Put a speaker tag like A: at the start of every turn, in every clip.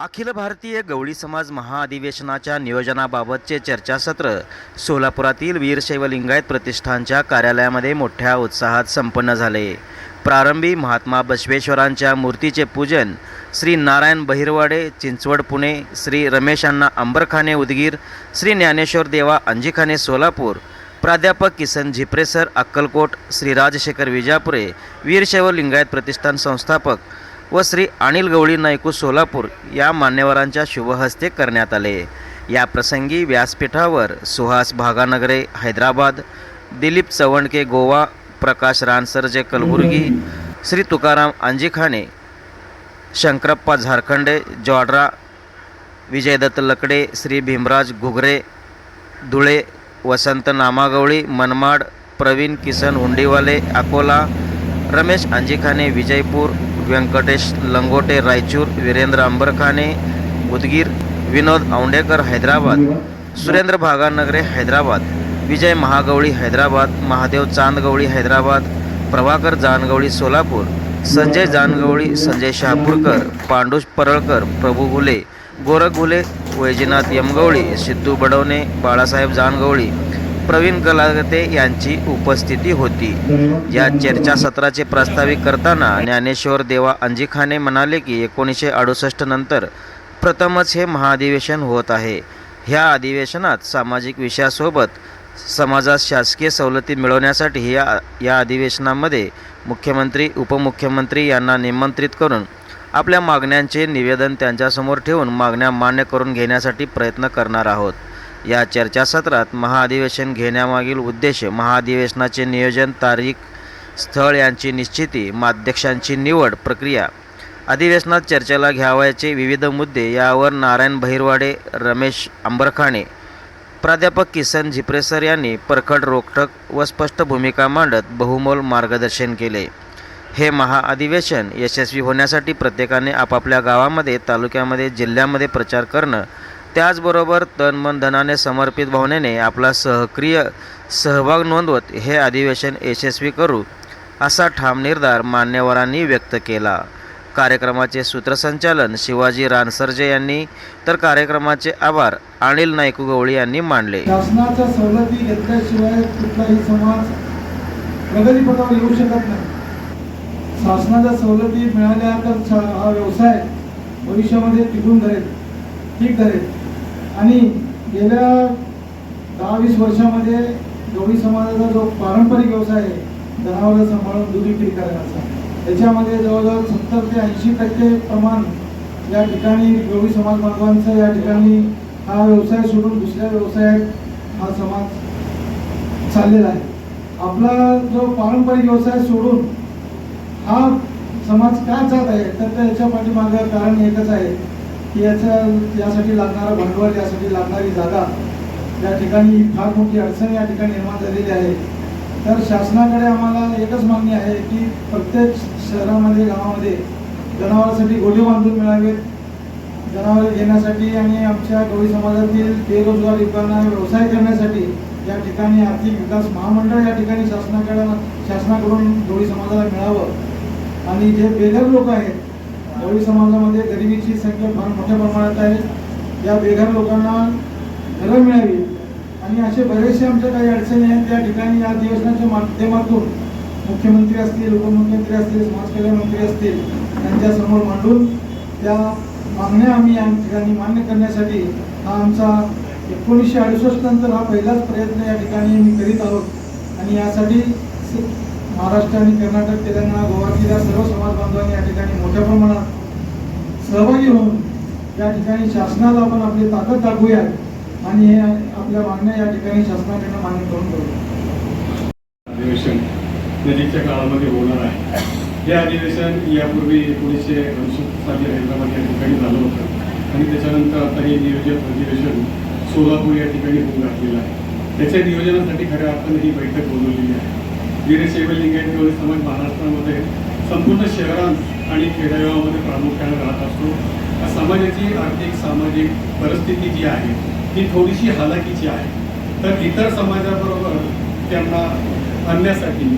A: अखिल भारतीय गवळी समाज महाअधिवेशनाच्या नियोजनाबाबतचे चर्चासत्र सोलापुरातील वीरशैव लिंगायत प्रतिष्ठानच्या कार्यालयामध्ये मोठ्या उत्साहात संपन्न झाले. प्रारंभी महात्मा बसवेश्वरांच्या मूर्तीचे पूजन श्री नारायण बहिरवाडे चिंचवड पुणे श्री रमेशांना अंबरखाने उदगीर श्री ज्ञानेश्वर देवा अंजिखाने सोलापूर प्राध्यापक किसन झिप्रेसर अक्कलकोट श्री राजशेखर विजापुरे वीरशैव लिंगायत प्रतिष्ठान संस्थापक व श्री अनिल गवळी नायकू सोलापूर या मान्यवरांच्या शुभहस्ते करण्यात आले. या प्रसंगी व्यासपीठावर सुहास भागानगरे हैदराबाद दिलीप चवणके गोवा प्रकाश रानसरजे कलबुर्गी श्री तुकाराम अंजिखाने शंकरप्पा झारखंडे जॉड्रा विजयदत्त लकडे श्री भीमराज घुगरे धुळे वसंत नामागवळी मनमाड प्रवीण किसन हुंडीवाले अकोला रमेश अंजिखाने विजयपूर व्यंकटेश लंगोटे रायचूर वीरेंद्र अंबरखाने उदगीर विनोद औंडेकर हैदराबाद सुरेंद्र भागानगरे हैदराबाद विजय महागवळी हैदराबाद महादेव चांदगवळी हैदराबाद प्रभाकर जानगवळी सोलापूर संजय जानगवळी संजय शहापूरकर पांडुष परळकर प्रभू घुले गोरख घुले वैजनाथ यमगवळी सिद्धू बडवणे बाळासाहेब जानगवळी प्रवीण गलागते यांची उपस्थिती होती. या चर्चासत्राचे प्रस्तावित करताना ज्ञानेश्वर देवा अंजिखाने म्हणाले की एकोणीसशे अडुसष्ट नंतर प्रथमच हे महाअधिवेशन होत आहे. ह्या अधिवेशनात सामाजिक विषयासोबत समाजात शासकीय सवलती मिळवण्यासाठी या या अधिवेशनामध्ये मुख्यमंत्री उपमुख्यमंत्री यांना निमंत्रित करून आपल्या मागण्यांचे निवेदन त्यांच्यासमोर ठेवून मागण्या मान्य करून घेण्यासाठी प्रयत्न करणार आहोत. या चर्चासत्रात महाअधिवेशन घेण्यामागील उद्देश महाअधिवेशनाचे नियोजन तारीख स्थळ यांची निश्चिती माध्यक्षांची निवड प्रक्रिया. अधिवेशनात चर्चेला घ्यावयाचे विविध मुद्दे यावर नारायण बहिरवाडे रमेश आंबरखाणे प्राध्यापक किसन झिप्रेसर यांनी परखड रोखठक व स्पष्ट भूमिका मांडत बहुमोल मार्गदर्शन केले. हे महाअधिवेशन यशस्वी होण्यासाठी प्रत्येकाने आपापल्या गावामध्ये तालुक्यामध्ये जिल्ह्यामध्ये प्रचार करणं त्याचबरोबर तन मन धनाने समर्पित भावनेने आपला सहक्रिय सहभाग नोंदवत हे अधिवेशन यशस्वी करू असा ठाम निर्धार मान्यवरांनी व्यक्त केला. कार्यक्रमाचे सूत्रसंचालन शिवाजी रानसर्जे यांनी तर कार्यक्रमाचे आभार अनिल नायकू गवळी यांनी मानले.
B: शासनाच्या सवलती घेतल्याशिवाय कुठलाही समाज प्रगतीपथावर येऊ शकत नाही. शासनाच्या सवलती मिळाल्या तर हा व्यवसाय भविष्यामध्ये टिकून धरेल ठीक धरेल. आणि गेल्या दहा वीस वर्षामध्ये गवळी समाजाचा जो पारंपरिक व्यवसाय आहे जनावरं सांभाळून दूध विक्री करण्याचा त्याच्यामध्ये जवळजवळ सत्तर ते ऐंशी टक्के प्रमाण या ठिकाणी गवळी समाज बांधवांचं या ठिकाणी हा व्यवसाय सोडून दुसऱ्या व्यवसायात हा समाज चाललेला आहे. आपला जो पारंपरिक व्यवसाय सोडून हा समाज का जात आहे तर त्याच्या पाठीमागं कारण एकच आहे. की यासाठी लागणारा भांडवल यासाठी लागणारी जागा या ठिकाणी फार मोठी अडचण या ठिकाणी निर्माण झालेली आहे. तर शासनाकडे आम्हाला एकच मागणी आहे की प्रत्येक शहरामध्ये गावामध्ये जनावरांसाठी गोठे बांधून मिळावेत जनावरे घेण्यासाठी आणि आमच्या गवळी समाजातील बेरोजगार युवकांना व्यवसाय करण्यासाठी या ठिकाणी आर्थिक विकास महामंडळ या ठिकाणी शासनाकडे शासनाकडून गवळी समाजाला मिळावं. आणि जे बेघर लोक आहेत कोळी समाजामध्ये गरिबीची संख्या फार मोठ्या प्रमाणात आहे. या बेघर लोकांना घरं मिळावी. आणि असे बरेचसे आमच्या काही अडचणी आहेत. त्या ठिकाणी या अधिवेशनाच्या माध्यमातून मुख्यमंत्री असतील उपमुख्यमंत्री असतील समाज कल्याण मंत्री असतील त्यांच्यासमोर मांडून त्या मागण्या आम्ही या ठिकाणी मान्य करण्यासाठी हा आमचा एकोणीसशे अडुसष्ट नंतर हा पहिलाच प्रयत्न या ठिकाणी मी करीत आहोत. आणि यासाठी महाराष्ट्र आणि कर्नाटक तेलंगणा गोवातील सर्व समाज बांधवांनी या ठिकाणी मोठ्या प्रमाणात सहभागी होऊन या ठिकाणी शासनाला आपण आपली ताकद दाखवूया आणि हे आपल्या मागण्या या ठिकाणी शासनाकडनं मान्य करून करूया
C: अधिवेशन नजीकच्या काळामध्ये होणार आहे. हे अधिवेशन यापूर्वी एकोणीसशे अडुसष्ट साली हैदराबाद या ठिकाणी झालं होतं. आणि त्याच्यानंतर आता हे नियोजित अधिवेशन सोलापूर या ठिकाणी होऊन घातलेलं आहे. त्याच्या नियोजनासाठी खऱ्या अर्थाने ही बैठक बोलवलेली आहे. वीरशैव लिंगायत गवळी समाज महाराष्ट्रामध्ये संपूर्ण शहरांत आणि खेडेगावामध्ये प्रामुख्याने राहत असतो. समाजाची आर्थिक सामाजिक परिस्थिती जी आहे ती थोडीशी हालाकीची आहे. तर इतर समाजाबरोबर त्यांना आणण्यासाठी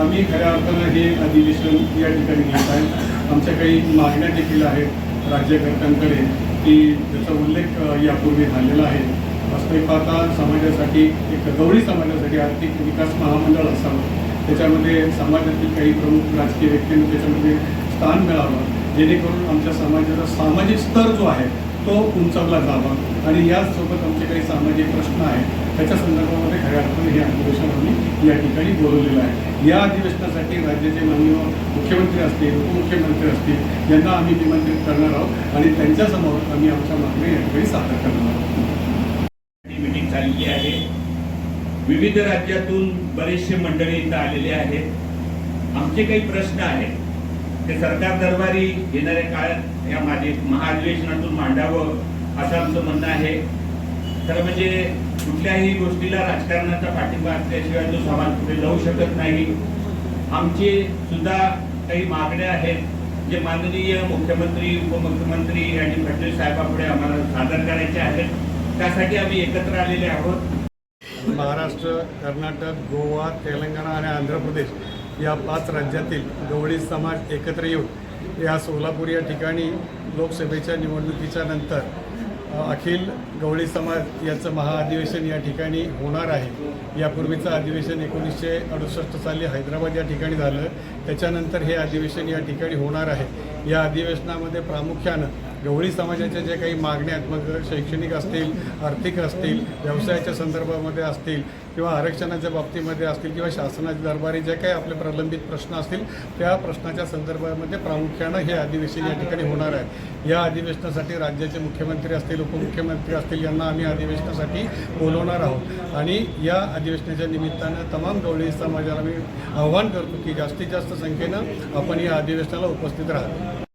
C: आम्ही खऱ्या अर्थानं हे अधिवेशन या ठिकाणी घेत आहे. आमच्या काही मागण्या देखील आहेत राज्यकर्त्यांकडे की त्याचा उल्लेख यापूर्वी झालेला आहे. वास्तविक पाहता समाजासाठी एक गवळी समाजासाठी आर्थिक विकास महामंडळ असावं. त्याच्यामध्ये समाजातील काही प्रमुख राजकीय व्यक्तींना त्याच्यामध्ये स्थान मिळावं जेणेकरून आमच्या समाजाचा सामाजिक स्तर जो आहे तो उंचावला जावा. आणि याचसोबत आमचे काही सामाजिक प्रश्न आहेत त्याच्या संदर्भामध्ये खऱ्या अर्थाने हे अधिवेशन आम्ही या ठिकाणी बोलवलेलं आहे. या अधिवेशनासाठी राज्याचे माननीय मुख्यमंत्री असतील उपमुख्यमंत्री असतील यांना आम्ही निमंत्रित करणार आहोत आणि त्यांच्यासमोर आम्ही आमच्या मागण्या या ठिकाणी सादर करणार आहोत.
D: विविध राज्यातून बरेचसे मंडळी इथं आलेले आहेत. आमचे काही प्रश्न आहेत. ते सरकार दरबारी येणाऱ्या काळात या माझे महाअधिवेशनातून मांडावं असं आमचं म्हणणं आहे. खरं म्हणजे कुठल्याही गोष्टीला राजकारणाचा पाठिंबा असल्याशिवाय तो समाज पुढे जाऊ शकत नाही. आमचे सुद्धा काही मागण्या आहेत. जे माननीय मुख्यमंत्री उपमुख्यमंत्री आणि फडणवीस साहेबापुढे आम्हाला सादर करायचे आहेत. त्यासाठी आम्ही एकत्र आलेले आहोत.
C: महाराष्ट्र कर्नाटक गोवा तेलंगणा आणि आंध्र प्रदेश या पाच राज्यातील गवळी समाज एकत्र येऊन या सोलापूर या ठिकाणी लोकसभेच्या निवडणुकीच्या नंतर अखिल गवळी समाज याचं महाअधिवेशन या ठिकाणी होणार आहे. यापूर्वीचं अधिवेशन एकोणीसशे अडुसष्ट साली हैदराबाद या ठिकाणी झालं. त्याच्यानंतर हे अधिवेशन या ठिकाणी होणार आहे. या अधिवेशनामध्ये प्रामुख्यानं गवळी समाजाच्या ज्या काही मागण्या आहेत मग शैक्षणिक असतील आर्थिक असतील व्यवसायाच्या संदर्भामध्ये असतील किंवा आरक्षणाच्या बाबतीमध्ये असतील किंवा शासनाच्या दरबारी जे काही आपले प्रलंबित प्रश्न असतील त्या प्रश्नाच्या संदर्भामध्ये प्रामुख्यानं हे अधिवेशन या ठिकाणी होणार आहे. या अधिवेशनासाठी राज्याचे मुख्यमंत्री असतील उपमुख्यमंत्री असतील यांना आम्ही अधिवेशनासाठी बोलवणार आहोत. आणि या अधिवेशनाच्या निमित्तानं तमाम गवळी समाजाला मी आव्हान करतो की जास्तीत जास्त संख्येनं आपण या अधिवेशनाला उपस्थित राहतो